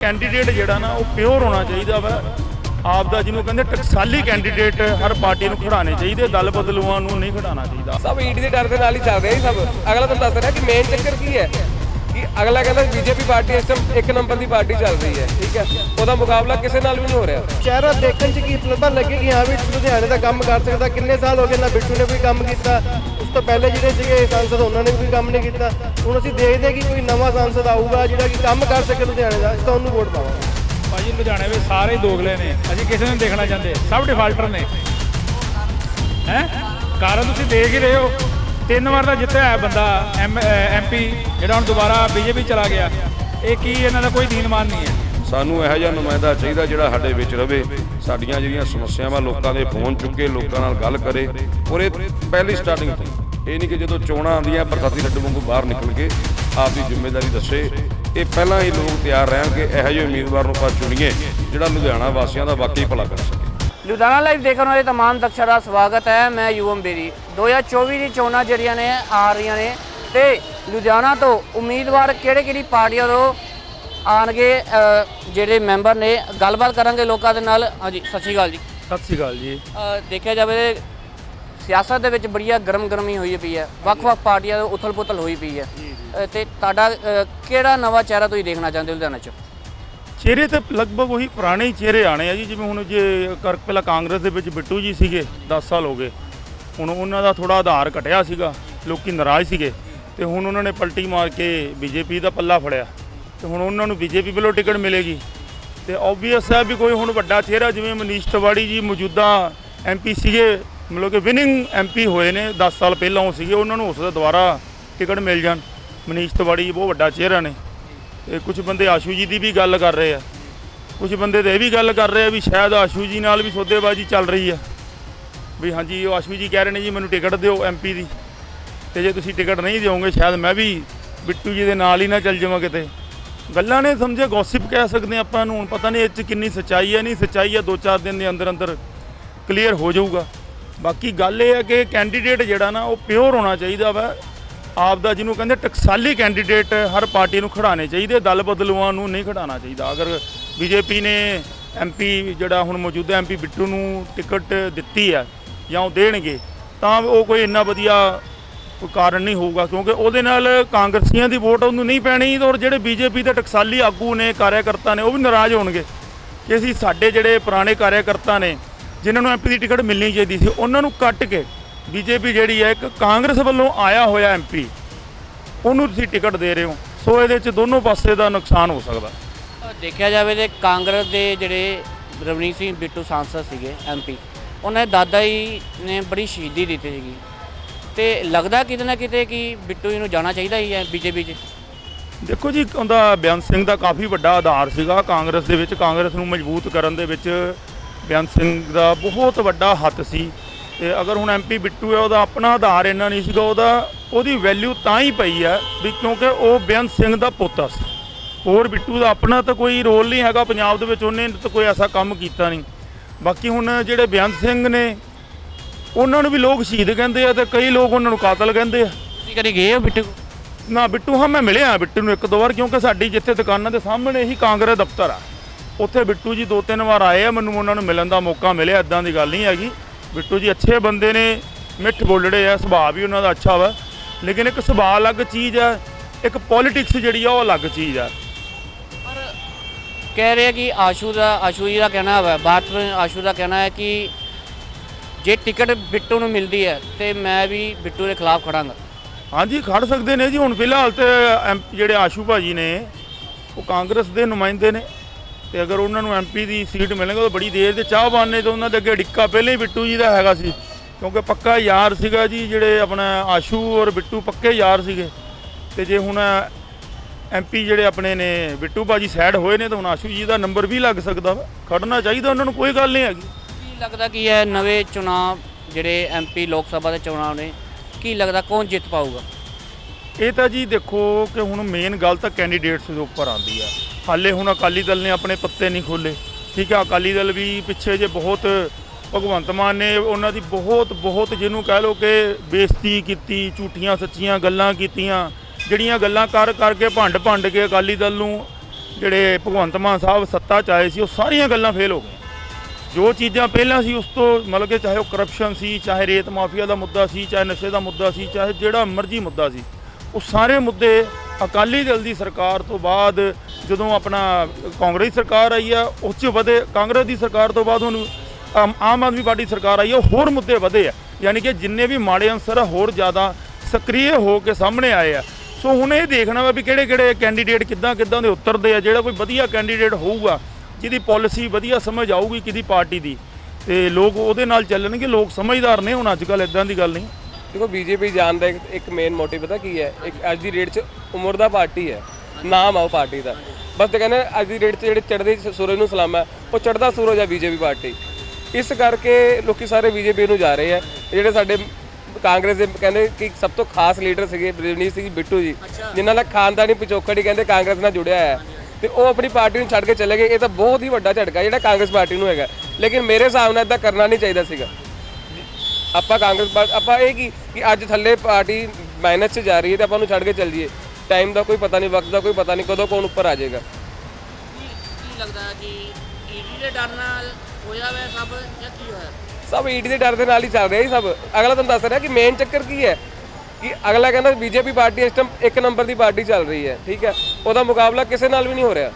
Candidate ਜਿਹੜਾ ਨਾ ਉਹ ਪਿਓਰ ਹੋਣਾ ਚਾਹੀਦਾ ਵਾ। ਆਪ ਦਾ ਜਿਹਨੂੰ ਕਹਿੰਦੇ ਟਕਸਾਲੀ ਕੈਂਡੀਡੇਟ ਹਰ ਪਾਰਟੀ ਨੂੰ ਖੜਾਣੇ ਚਾਹੀਦੇ ਦਲ ਬਦਲੂਆਂ ਨੂੰ ਨਹੀਂ ਖੜਾਉਣਾ ਚਾਹੀਦਾ। ਸਭ ਈਟ ਦੇ ਡਰ ਦੇ ਨਾਲ ਹੀ ਚੱਲ ਰਿਹਾ ਜੀ ਸਭ। ਅਗਲਾ ਤੁਹਾਨੂੰ ਦੱਸ ਰਿਹਾ ਕਿ ਮੇਨ ਚੱਕਰ ਕੀ ਹੈ? ਕਿ ਅਗਲਾ ਕਹਿੰਦਾ ਬੀਜੇਪੀ ਪਾਰਟੀ ਇਸ ਟਾਈਮ ਇੱਕ ਨੰਬਰ ਦੀ ਪਾਰਟੀ ਚੱਲ ਰਹੀ ਹੈ ਠੀਕ ਹੈ? ਉਹਦਾ ਮੁਕਾਬਲਾ ਕਿਸੇ ਨਾਲ ਵੀ ਨਹੀਂ ਹੋ ਰਿਹਾ। ਚਿਹਰਾ ਦੇਖਣ 'ਚ ਕੀ ਪਤਾ ਲੱਗੇ ਕਿ ਹਾਂ ਵੀ ਲੁਧਿਆਣੇ ਦਾ ਕੰਮ ਕਰ ਸਕਦਾ ਕਿੰਨੇ ਸਾਲ ਹੋ ਗਏ ਨਾ ਬਿੱਟੂ ਨੇ ਕੋਈ ਕੰਮ ਕੀਤਾ। ਤੋਂ ਪਹਿਲੇ ਜਿਹੜੇ ਸੀਗੇ ਸੰਸਦ ਉਹਨਾਂ ਨੇ ਵੀ ਕੋਈ ਕੰਮ ਨਹੀਂ ਕੀਤਾ। ਹੁਣ ਅਸੀਂ ਦੇਖਦੇ ਹਾਂ ਕਿ ਕੋਈ ਨਵਾਂ ਸੰਸਦ ਆਊਗਾ ਜਿਹੜਾ ਕਿ ਕੰਮ ਕਰ ਸਕੇ ਲੁਧਿਆਣੇ ਦਾ ਅਸੀਂ ਤਾਂ ਉਹਨੂੰ ਵੋਟ ਪਾਵਾਂਗੇ। ਭਾਜੀ ਲੁਧਿਆਣੇ ਵਿੱਚ ਸਾਰੇ ਹੀ ਦੋਗਲੇ ਨੇ। ਅਸੀਂ ਕਿਸੇ ਨੂੰ ਨੀ ਦੇਖਣਾ ਚਾਹੁੰਦੇ। ਸਭ ਡਿਫਾਲਟਰ ਨੇ। ਹੈ? ਕਾਰਨ ਤੁਸੀਂ ਦੇਖ ਹੀ ਰਹੇ ਹੋ। ਤਿੰਨ ਵਾਰ ਦਾ ਜਿੱਤਿਆ ਹੈ ਬੰਦਾ ਐਮਪੀ ਜਿਹੜਾ ਹੁਣ ਦੁਬਾਰਾ ਬੀਜੇਪੀ ਚਲਾ ਗਿਆ। ਇਹ ਕੀ ਇਹਨਾਂ ਦਾ ਕੋਈ ਦੀਨਮਾਨ ਨਹੀਂ ਹੈ? ਸਾਨੂੰ ਇਹੋ ਜਿਹਾ ਨੁਮਾਇੰਦਾ ਚਾਹੀਦਾ ਜਿਹੜਾ ਸਾਡੇ ਵਿੱਚ ਰਵੇ। ਸਾਡੀਆਂ ਜਿਹੜੀਆਂ ਸਮੱਸਿਆਵਾਂ ਲੋਕਾਂ ਦੇ ਫੋਨ ਚੁੱਕੇ ਲੋਕਾਂ ਨਾਲ ਗੱਲ ਕਰੇ। ਔਰ ਇਹ ਪਹਿਲੀ ਸਟਾਰਟਿੰਗ ਤੋਂ ਇਹ ਨਹੀਂ ਕਿ ਜਦੋਂ ਚੋਣਾਂ ਆਉਂਦੀਆਂ ਬਰਸਾਤੀ ਲੱਡੂ ਵਾਂਗੂ ਬਾਹਰ ਨਿਕਲ ਕੇ ਆਪ ਦੀ ਜ਼ਿੰਮੇਵਾਰੀ ਦੱਸੇ ਇਹ ਪਹਿਲਾਂ ਹੀ ਲੋਕ ਤਿਆਰ ਰਹਿਣ ਕਿ ਇਹੋ ਜਿਹੇ ਉਮੀਦਵਾਰ ਨੂੰ ਆਪਾਂ ਚੁਣੀਏ ਜਿਹੜਾ ਲੁਧਿਆਣਾ ਵਾਸੀਆਂ ਦਾ ਵਾਕਈ ਭਲਾ ਕਰ ਸਕੇ ਲੁਧਿਆਣਾ ਲਾਈਵ ਦੇਖਣ ਵਾਲੇ तमाम ਦਰਸ਼ਕਾਂ ਦਾ ਸਵਾਗਤ ਹੈ ਮੈਂ ਯੂਵਮ ਬੇਰੀ 2024 ਦੀ ਚੋਣਾਂ ਜਿਹੜੀਆਂ ਨੇ ਆ ਰਹੀਆਂ ਨੇ ਤੇ ਲੁਧਿਆਣਾ ਤੋਂ ਉਮੀਦਵਾਰ ਕਿਹੜੇ ਕਿਹੜੀ ਪਾਰਟੀਆਂ ਤੋਂ ਆਣਗੇ ਅ, ਜਿਹੜੇ ਮੈਂਬਰ ਨੇ ਗੱਲਬਾਤ ਕਰਾਂਗੇ ਲੋਕਾਂ ਦੇ ਨਾਲ ਹਾਂਜੀ ਸਤਿ ਸ਼੍ਰੀ ਅਕਾਲ ਜੀ ਸਤਿ ਸ਼੍ਰੀ ਅਕਾਲ ਜੀ ਅ, ਦੇਖਿਆ ਜਾਵੇ ਸਿਆਸਤ ਦੇ ਵਿੱਚ ਬੜੀਆ ਗਰਮ ਗਰਮੀ ਹੋਈ ਪਈ ਹੈ। ਵੱਖ-ਵੱਖ ਪਾਰਟੀਆਂ ਤੋਂ ਉਥਲ-ਪੁਥਲ ਹੋਈ ਪਈ ਹੈ। ਅ, ਤੇ ਤੁਹਾਡਾ ਅ, ਕਿਹੜਾ ਨਵਾਂ ਚਿਹਰਾ ਤੁਸੀਂ ਦੇਖਣਾ ਚਾਹੁੰਦੇ ਹੋ ਲੁਧਿਆਣਾ 'ਚ? ਚਿਹਰੇ ਤੇ ਲਗਭਗ ਉਹੀ ਪੁਰਾਣੇ ਹੀ ਚਿਹਰੇ ਆਣੇ ਆ ਜੀ। ਜਿਵੇਂ ਹੁਣ ਜੇ ਕਰ ਪਹਿਲਾਂ ਕਾਂਗਰਸ ਦੇ ਵਿੱਚ ਬਿੱਟੂ ਜੀ ਸੀਗੇ 10 ਸਾਲ ਹੋ ਗਏ। ਹੁਣ ਉਹਨਾਂ ਦਾ ਥੋੜਾ ਆਧਾਰ ਘਟਿਆ ਸੀਗਾ। ਲੋਕੀ ਨਾਰਾਜ਼ ਸੀਗੇ। ਤੇ ਹੁਣ ਉਹਨਾਂ ਨੇ ਪਲਟੀ ਮਾਰ ਕੇ ਬੀਜੇਪੀ ਦਾ ਪੱਲਾ ਫੜਿਆ। ਤੇ ਹੁਣ ਉਹਨਾਂ ਨੂੰ ਬੀਜੇਪੀ ਵੱਲੋਂ ਟਿਕਟ ਮਿਲੇਗੀ। ਤੇ ਆਬਵੀਅਸ ਹੈ ਵੀ ਕੋਈ ਹੁਣ ਵੱਡਾ ਚਿਹਰਾ ਜਿਵੇਂ ਮਨੀਸ਼ ਤਿਵਾੜੀ ਜੀ ਮੌਜੂਦਾ ਐਮਪੀ ਸੀਗੇ ਮਤਲਬ ਕਿ ਵਿਨਿੰਗ ਐਮਪੀ ਹੋਏ ਨੇ 10 ਸਾਲ ਪਹਿਲਾਂ ਉਹ ਸੀਗੇ, ਉਹਨਾਂ ਨੂੰ ਹੋ ਸਕਦਾ ਦੁਬਾਰਾ ਟਿਕਟ ਮਿਲ ਜਾਣ। ਮਨੀਸ਼ ਤਿਵਾੜੀ ਜੀ ਬਹੁਤ ਵੱਡਾ ਚਿਹਰਾ ਨੇ। ਤੇ ਕੁਝ ਬੰਦੇ ਆਸ਼ੂ ਜੀ ਦੀ ਵੀ ਗੱਲ ਕਰ ਰਹੇ ਆ। ਕੁਝ ਬੰਦੇ ਤੇ ਇਹ ਵੀ ਗੱਲ ਕਰ ਰਹੇ ਆ ਵੀ ਸ਼ਾਇਦ ਆਸ਼ੂ ਜੀ ਨਾਲ ਵੀ ਸੌਦੇਬਾਜ਼ੀ ਚੱਲ ਰਹੀ ਆ। ਵੀ ਹਾਂਜੀ, ਉਹ ਆਸ਼ੂ ਜੀ ਕਹਿ ਰਹੇ ਨੇ ਜੀ, ਮੈਨੂੰ ਟਿਕਟ ਦਿਓ ਐਮਪੀ ਦੀ। ਤੇ ਜੇ ਤੁਸੀਂ ਟਿਕਟ ਨਹੀਂ ਦਿਓਗੇ, ਸ਼ਾਇਦ ਮੈਂ ਵੀ ਬਿੱਟੂ ਜੀ ਦੇ ਨਾਲ ਹੀ ਨਾ ਚੱਲ ਜਾਵਾਂ ਕਿਤੇ। ਗੱਲਾਂ ਨੇ ਸਮਝੇ ਗੌਸਿਪ ਕਹਿ ਸਕਦੇ ਹਾਂ ਆਪਾਂ ਨੂੰ ਹੁਣ ਪਤਾ ਨਹੀਂ ਇਹ 'ਚ ਕਿੰਨੀ ਸੱਚਾਈ ਹੈ ਨਹੀਂ ਸੱਚਾਈ ਹੈ ਦੋ ਚਾਰ ਦਿਨ ਦੇ ਅੰਦਰ ਅੰਦਰ ਕਲੀਅਰ ਹੋ ਜਾਊਗਾ। ਬਾਕੀ ਗੱਲ ਇਹ ਹੈ ਕਿ ਕੈਂਡੀਡੇਟ ਜਿਹੜਾ ਨਾ, ਉਹ ਪਿਓਰ ਹੋਣਾ ਚਾਹੀਦਾ ਵਾ। ਆਪ ਦਾ ਜਿਹਨੂੰ ਕਹਿੰਦੇ ਟਕਸਾਲੀ ਕੈਂਡੀਡੇਟ ਹਰ ਪਾਰਟੀ ਨੂੰ ਖੜਾਣੇ ਚਾਹੀਦੇ, ਦਲ ਬਦਲੂਆਂ ਨੂੰ ਨਹੀਂ ਖੜਾਉਣਾ ਚਾਹੀਦਾ। ਅਗਰ ਬੀਜੇਪੀ ਨੇ ਐਮਪੀ ਜਿਹੜਾ ਹੁਣ ਮੌਜੂਦਾ ਐਮਪੀ ਬਿੱਟੂ ਨੂੰ ਟਿਕਟ ਦਿੱਤੀ ਹੈ ਜਾਂ ਉਹ ਦੇਣਗੇ, ਤਾਂ ਉਹ ਕੋਈ ਇੰਨਾ ਵਧੀਆ ਕੋਈ ਕਾਰਨ ਨਹੀਂ ਹੋਊਗਾ, ਕਿਉਂਕਿ ਉਹਦੇ ਨਾਲ ਕਾਂਗਰਸੀਆਂ ਦੀ ਵੋਟ ਉਹਨੂੰ ਨਹੀਂ ਪੈਣੀ ਔਰ ਜਿਹੜੇ ਬੀਜੇਪੀ ਦੇ ਟਕਸਾਲੀ ਆਗੂ ਨੇ, ਕਾਰਿਆਕਰਤਾ ਨੇ, ਉਹ ਵੀ ਨਾਰਾਜ਼ ਹੋਣਗੇ। ਕਿ ਅਸੀਂ ਸਾਡੇ ਜਿਹੜੇ ਪੁਰਾਣੇ ਕਾਰਿਆਕਰਤਾ ਨੇ ਜਿਨ੍ਹਾਂ ਨੂੰ ਐਮਪੀ ਦੀ ਟਿਕਟ ਮਿਲਣੀ ਚਾਹੀਦੀ ਸੀ ਉਹਨਾਂ ਨੂੰ ਕੱਟ ਕੇ ਬੀਜੇਪੀ ਜਿਹੜੀ ਹੈ ਇੱਕ ਕਾਂਗਰਸ ਵੱਲੋਂ ਆਇਆ ਹੋਇਆ ਐਮਪੀ ਉਹਨੂੰ ਤੁਸੀਂ ਟਿਕਟ ਦੇ ਰਹੇ ਹੋ। ਸੋ ਇਹਦੇ ਵਿੱਚ ਦੋਨੋਂ ਪਾਸੇ ਦਾ ਨੁਕਸਾਨ ਹੋ ਸਕਦਾ। ਦੇਖਿਆ ਜਾਵੇ ਤੇ ਕਾਂਗਰਸ ਦੇ ਜਿਹੜੇ ਰਵਨੀਤ ਸਿੰਘ ਬਿੱਟੂ ਸਾਂਸਦ ਸੀਗੇ ਐਮਪੀ ਉਹਨਾਂ ਦੇ ਦਾਦਾ ਜੀ ਨੇ ਬੜੀ ਸ਼ਹੀਦੀ ਦਿੱਤੀ ਸੀਗੀ। ਤੇ ਲੱਗਦਾ ਕਿਤੇ ਨਾ ਕਿਤੇ ਕਿ ਬਿੱਟੂ ਜੀ ਨੂੰ ਜਾਣਾ ਚਾਹੀਦਾ ਹੀ ਹੈ ਬੀਜੇਪੀ 'ਚ। ਦੇਖੋ ਜੀ ਉਹਦਾ ਬਿਆਨ ਸਿੰਘ ਦਾ ਕਾਫੀ ਵੱਡਾ ਆਧਾਰ ਸੀਗਾ। ਕਾਂਗਰਸ ਦੇ ਵਿੱਚ ਕਾਂਗਰਸ ਨੂੰ ਮਜ਼ਬੂਤ ਕਰਨ ਦੇ ਵਿੱਚ ਬਿਆਨ ਸਿੰਘ ਦਾ ਬਹੁਤ ਵੱਡਾ ਹੱਥ ਸੀ ਤੇ ਅਗਰ ਹੁਣ ਐਮਪੀ ਬਿੱਟੂ ਹੈ ਉਹਦਾ ਆਪਣਾ ਆਧਾਰ ਇੰਨਾ ਨਹੀਂ ਸੀਗਾ ਉਹਦਾ ਉਹਦੀ ਵੈਲਿਊ ਤਾਂ ਹੀ ਪਈ ਹੈ ਵੀ ਕਿਉਂਕਿ ਉਹ ਬਿਆਨ ਸਿੰਘ ਦਾ ਪੋਤਾ ਸੀ। ਹੋਰ ਬਿੱਟੂ ਦਾ ਆਪਣਾ ਤਾਂ ਕੋਈ ਰੋਲ ਨਹੀਂ ਹੈਗਾ ਪੰਜਾਬ ਦੇ ਵਿੱਚ ਉਹਨੇ ਤਾਂ ਕੋਈ ਐਸਾ ਕੰਮ ਕੀਤਾ ਨਹੀਂ। ਬਾਕੀ ਹੁਣ ਜਿਹੜੇ ਬਿਆਨ ਸਿੰਘ ਨੇ ਉਹਨਾਂ ਨੂੰ ਵੀ ਲੋਕ ਸ਼ਹੀਦ ਕਹਿੰਦੇ ਆ ਤੇ ਕਈ ਲੋਕ ਉਹਨਾਂ ਨੂੰ ਕਾਤਲ ਕਹਿੰਦੇ ਆ। ਤੁਸੀਂ ਕਦੀ ਗਏ ਹੋ ਬਿੱਟੂ? ਨਾ ਬਿੱਟੂ ਹਾਂ ਮੈਂ ਮਿਲਿਆ ਬਿੱਟੂ ਨੂੰ ਇੱਕ ਦੋ ਵਾਰ ਕਿਉਂਕਿ ਸਾਡੀ ਜਿੱਥੇ ਦੁਕਾਨਾਂ ਦੇ ਸਾਹਮਣੇ ਹੀ ਕਾਂਗਰਸ ਦਫ਼ਤਰ ਆ। ਉੱਥੇ ਬਿੱਟੂ ਜੀ ਦੋ ਤਿੰਨ ਵਾਰ ਆਏ ਆ ਮੈਨੂੰ ਉਹਨਾਂ ਨੂੰ ਮਿਲਣ ਦਾ ਮੌਕਾ ਮਿਲਿਆ ਇਦਾਂ ਦੀ ਗੱਲ ਨਹੀਂ ਹੈਗੀ। ਬਿੱਟੂ ਜੀ ਅੱਛੇ ਬੰਦੇ ਨੇ ਮਿੱਠ ਬੋਲੜੇ ਆ ਸੁਭਾਅ ਵੀ ਉਹਨਾਂ ਦਾ ਅੱਛਾ ਵਾ। ਲੇਕਿਨ ਇੱਕ ਸੁਭਾਅ ਅਲੱਗ ਚੀਜ਼ ਆ ਇੱਕ ਪੋਲਿਟਿਕਸ ਜਿਹੜੀ ਆ ਉਹ ਅਲੱਗ ਚੀਜ਼ ਆ। ਕਹਿ ਰਹੇ ਕਿ ਆਸ਼ੂ ਦਾ ਆਸ਼ੂ ਜੀ ਦਾ ਕਹਿਣਾ ਹੈ ਬਾਤ ਆਸ਼ੂ ਦਾ ਕਹਿਣਾ ਹੈ ਕਿ ਜੇ ਟਿਕਟ ਬਿੱਟੂ ਨੂੰ ਮਿਲਦੀ ਹੈ ਤੇ ਮੈਂ ਵੀ ਬਿੱਟੂ ਦੇ ਖਿਲਾਫ ਖੜਾਂਗਾ। ਹਾਂਜੀ ਖੜ ਸਕਦੇ ਨੇ ਜੀ। ਹੁਣ ਫਿਲਹਾਲ ਤੇ ਜਿਹੜੇ ਆਸ਼ੂ ਭਾਜੀ ਨੇ ਉਹ ਕਾਂਗਰਸ ਦੇ ਨੁਮਾਇੰਦੇ ਨੇ। ਤੇ ਅਗਰ ਉਹਨਾਂ ਨੂੰ ਐਮਪੀ ਦੀ ਸੀਟ ਮਿਲੇਗਾ ਤਾਂ ਬੜੀ ਦੇਰ ਦੇ ਚਾਹਵਾਨ ਨੇ ਤੇ ਉਹਨਾਂ ਦੇ ਅੱਗੇ ਡਿੱਕਾ ਪਹਿਲੇ ਹੀ ਬਿੱਟੂ ਜੀ ਦਾ ਹੈਗਾ ਸੀ। ਕਿਉਂਕਿ ਪੱਕਾ ਯਾਰ ਸੀਗਾ ਜੀ ਜਿਹੜੇ ਆਪਣਾ ਆਸ਼ੂ ਔਰ ਬਿੱਟੂ ਪੱਕੇ ਯਾਰ ਸੀਗੇ। ਤੇ ਜੇ ਹੁਣ ਐਮਪੀ ਜਿਹੜੇ ਆਪਣੇ ਨੇ ਬਿੱਟੂ ਭਾਜੀ ਸਾਈਡ ਹੋਏ ਨੇ ਤਾਂ ਹੁਣ ਆਸ਼ੂ ਜੀ ਦਾ ਨੰਬਰ ਵੀ ਲੱਗ ਸਕਦਾ ਖੜਨਾ ਚਾਹੀਦਾ ਉਹਨਾਂ ਨੂੰ ਕੋਈ ਗੱਲ ਨਹੀਂ ਹੈਗੀ। ਕੀ ਲੱਗਦਾ ਕੀ ਹੈ ਨਵੇਂ ਚੁਣਾਵ ਜਿਹੜੇ ਐਮਪੀ ਲੋਕ ਸਭਾ ਦੇ ਚੁਣਾਵ ਨੇ ਕੀ ਲੱਗਦਾ ਕੌਣ ਜਿੱਤ ਪਾਊਗਾ? ਇਹ ਤਾਂ ਜੀ ਦੇਖੋ ਕਿ ਹੁਣ ਮੇਨ ਗੱਲ ਤਾਂ ਕੈਂਡੀਡੇਟਸ ਦੇ ਉੱਪਰ ਆਉਂਦੀ ਆ। ਹਾਲੇ ਹੁਣ ਅਕਾਲੀ ਦਲ ਨੇ ਆਪਣੇ ਪੱਤੇ ਨਹੀਂ ਖੋਲੇ ਠੀਕ ਹੈ ਅਕਾਲੀ ਦਲ ਵੀ ਪਿੱਛੇ ਜੇ ਬਹੁਤ ਭਗਵੰਤ ਮਾਨ ਨੇ ਉਹਨਾਂ ਦੀ ਬਹੁਤ ਬਹੁਤ ਜਿਹਨੂੰ ਕਹਿ ਲਓ ਕਿ ਬੇਇੱਜ਼ਤੀ ਕੀਤੀ, ਝੂਠੀਆਂ ਸੱਚੀਆਂ ਗੱਲਾਂ ਕੀਤੀਆਂ, ਜਿਹੜੀਆਂ ਗੱਲਾਂ ਕਰ, ਕਰਕੇ ਭੰਡ ਭੰਡ ਕੇ ਅਕਾਲੀ ਦਲ ਨੂੰ ਜਿਹੜੇ ਭਗਵੰਤ ਮਾਨ ਸਾਹਿਬ ਸੱਤਾ 'ਚ ਆਏ ਸੀ, ਉਹ ਸਾਰੀਆਂ ਗੱਲਾਂ ਫੇਲ ਹੋ ਗਈਆਂ। ਜੋ ਚੀਜ਼ਾਂ ਪਹਿਲਾਂ ਸੀ, ਉਸ ਤੋਂ ਮਤਲਬ ਕਿ ਚਾਹੇ ਉਹ ਕਰਪਸ਼ਨ ਸੀ, ਚਾਹੇ ਰੇਤ ਮਾਫੀਆ ਦਾ ਮੁੱਦਾ ਸੀ, ਚਾਹੇ ਨਸ਼ੇ ਦਾ ਮੁੱਦਾ ਸੀ, ਚਾਹੇ ਜਿਹੜਾ ਮਰਜ਼ੀ ਮੁੱਦਾ ਸੀ, ਉਹ ਸਾਰੇ ਮੁੱਦੇ ਅਕਾਲੀ ਦਲ ਦੀ ਸਰਕਾਰ ਤੋਂ ਬਾਅਦ ਜਦੋਂ ਆਪਣਾ ਕਾਂਗਰਸ ਸਰਕਾਰ ਆਈ ਆ, ਉਸ 'ਚ ਵਧੇ। ਕਾਂਗਰਸ ਦੀ ਸਰਕਾਰ ਤੋਂ ਬਾਅਦ ਹੁਣ ਆਮ ਆਮ ਆਦਮੀ ਪਾਰਟੀ ਸਰਕਾਰ ਆਈ ਆ ਹੋਰ ਮੁੱਦੇ ਵਧੇ ਆ। ਯਾਨੀ ਕਿ ਜਿੰਨੇ ਵੀ ਮਾੜੇ ਅੰਸਰ ਆ, ਹੋਰ ਜ਼ਿਆਦਾ ਸਕਰੀਏ ਹੋ ਕੇ ਸਾਹਮਣੇ ਆਏ ਆ। ਸੋ ਹੁਣ ਇਹ ਦੇਖਣਾ ਵਾ ਵੀ ਕਿਹੜੇ ਕਿਹੜੇ ਕੈਂਡੀਡੇਟ ਕਿੱਦਾਂ ਕਿੱਦਾਂ ਦੇ ਉਤਰਦੇ ਆ। ਜਿਹੜਾ ਕੋਈ ਵਧੀਆ ਕੈਂਡੀਡੇਟ ਹੋਊਗਾ, ਜਿਹਦੀ ਪਾਲਿਸੀ ਵਧੀਆ ਸਮਝ ਆਊਗੀ ਕਿਹਦੀ ਪਾਰਟੀ ਦੀ, ਤੇ ਲੋਕ ਉਹਦੇ ਨਾਲ ਚੱਲਣਗੇ। ਲੋਕ ਸਮਝਦਾਰ ਨੇ ਹੁਣ ਅੱਜ ਕੱਲ ਇਦਾਂ ਦੀ ਗੱਲ ਨਹੀਂ। ਦੇਖੋ, ਬੀਜੇਪੀ ਜਾਣ ਦਾ ਇੱਕ- ਇੱਕ ਮੇਨ ਮੋਟਿਵ ਪਤਾ ਕੀ ਹੈ? ਇੱਕ ਅੱਜ ਦੀ ਡੇਟ 'ਚ ਉਮਰ ਦਾ ਪਾਰਟੀ ਹੈ। ਨਾਮ ਆ ਉਹ ਪਾਰਟੀ ਦਾ। ਬਸ ਤੇ ਕਹਿੰਦੇ ਅੱਜ ਦੀ ਡੇਟ 'ਚ ਜਿਹੜੇ ਚੜ੍ਹਦੇ ਸੂਰਜ ਨੂੰ ਸਲਾਮ ਹੈ ਉਹ ਚੜ੍ਹਦਾ ਸੂਰਜ ਹੈ ਬੀਜੇਪੀ ਪਾਰਟੀ। ਇਸ ਕਰਕੇ ਲੋਕੀ ਸਾਰੇ ਬੀਜੇਪੀ ਨੂੰ ਜਾ ਰਹੇ ਆ। ਜਿਹੜੇ ਸਾਡੇ ਕਾਂਗਰਸ ਦੇ ਕਹਿੰਦੇ ਕਿ ਸਭ ਤੋਂ ਖਾਸ ਲੀਡਰ ਸੀਗੇ ਰਜਨੀਸ਼ ਸਿੰਘ ਬਿੱਟੂ ਜੀ ਜਿਨ੍ਹਾਂ ਦਾ ਖਾਨਦਾਨੀ ਪਿਛੋਕੜ ਹੀ ਕਹਿੰਦੇ ਕਾਂਗਰਸ ਨਾਲ ਜੁੜਿਆ ਹੈ ਤੇ ਉਹ ਆਪਣੀ ਪਾਰਟੀ ਨੂੰ ਛੱਡ ਕੇ ਚਲੇ ਗਏ। ਇਹ ਤਾਂ ਬਹੁਤ ਹੀ ਵੱਡਾ ਝਟਕਾ ਜਿਹੜਾ ਕਾਂਗਰਸ ਪਾਰਟੀ ਨੂੰ ਹੈਗਾ। ਲੇਕਿਨ ਮੇਰੇ ਹਿਸਾਬ ਨਾਲ ਇਦਾਂ ਕਰਨਾ ਨਹੀਂ ਚਾਹੀਦਾ ਸੀਗਾ। ਆਪਾਂ ਕਾਂਗਰਸ ਆਪਾਂ ਇਹ ਕੀ ਕਿ ਅੱਜ ਥੱਲੇ ਪਾਰਟੀ ਮਾਈਨਸ 'ਚ ਜਾ ਰਹੀ ਹੈ ਤੇ ਆਪਾਂ ਨੂੰ ਛੱਡ ਕੇ ਚੱਲ ਜਾਈਏ। ਟਾਈਮ ਦਾ ਕੋਈ ਪਤਾ ਨਹੀਂ ਵਕਤ ਦਾ ਕੋਈ ਪਤਾ ਨਹੀਂ ਕਦੋਂ ਕੌਣ ਉੱਪਰ ਆ ਜਾਏਗਾ। ਕੀ ਕੀ ਲੱਗਦਾ ਕਿ ਈਡੀ ਦੇ ਡਰ ਨਾਲ ਹੋਇਆ ਵੈ ਸਭ ਜਾਂ ਕੀ ਹੋਇਆ? ਸਭ ਈਡੀ ਦੇ ਡਰ ਦੇ ਨਾਲ ਹੀ ਚੱਲ ਰਿਹਾ ਜੀ ਸਭ। ਅਗਲਾ ਤੁਹਾਨੂੰ ਦੱਸ ਰਿਹਾ ਕਿ ਮੇਨ ਚੱਕਰ ਕੀ ਹੈ? ਕਿ ਅਗਲਾ ਕਹਿੰਦਾ ਬੀਜੇਪੀ ਪਾਰਟੀ ਇਸ ਟਾਈਮ ਇੱਕ ਨੰਬਰ ਦੀ ਪਾਰਟੀ ਚੱਲ ਰਹੀ ਹੈ ਠੀਕ ਹੈ? ਉਹਦਾ ਮੁਕਾਬਲਾ ਕਿਸੇ ਨਾਲ ਵੀ ਨਹੀਂ ਹੋ ਰਿਹਾ।